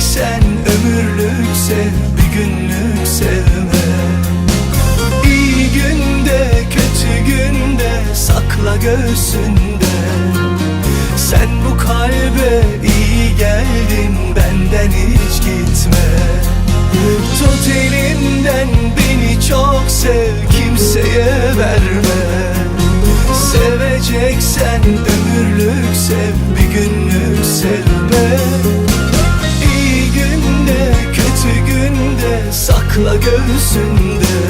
Seveceksen ömürlük sev bir günlük sevme İyi günde kötü günde sakla göğsünde sakla göğsünde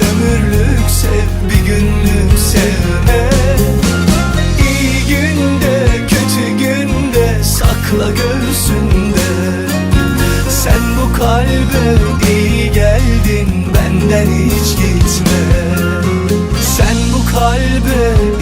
kalbe iyi geldin benden hiç gitme. Sen bu kalbe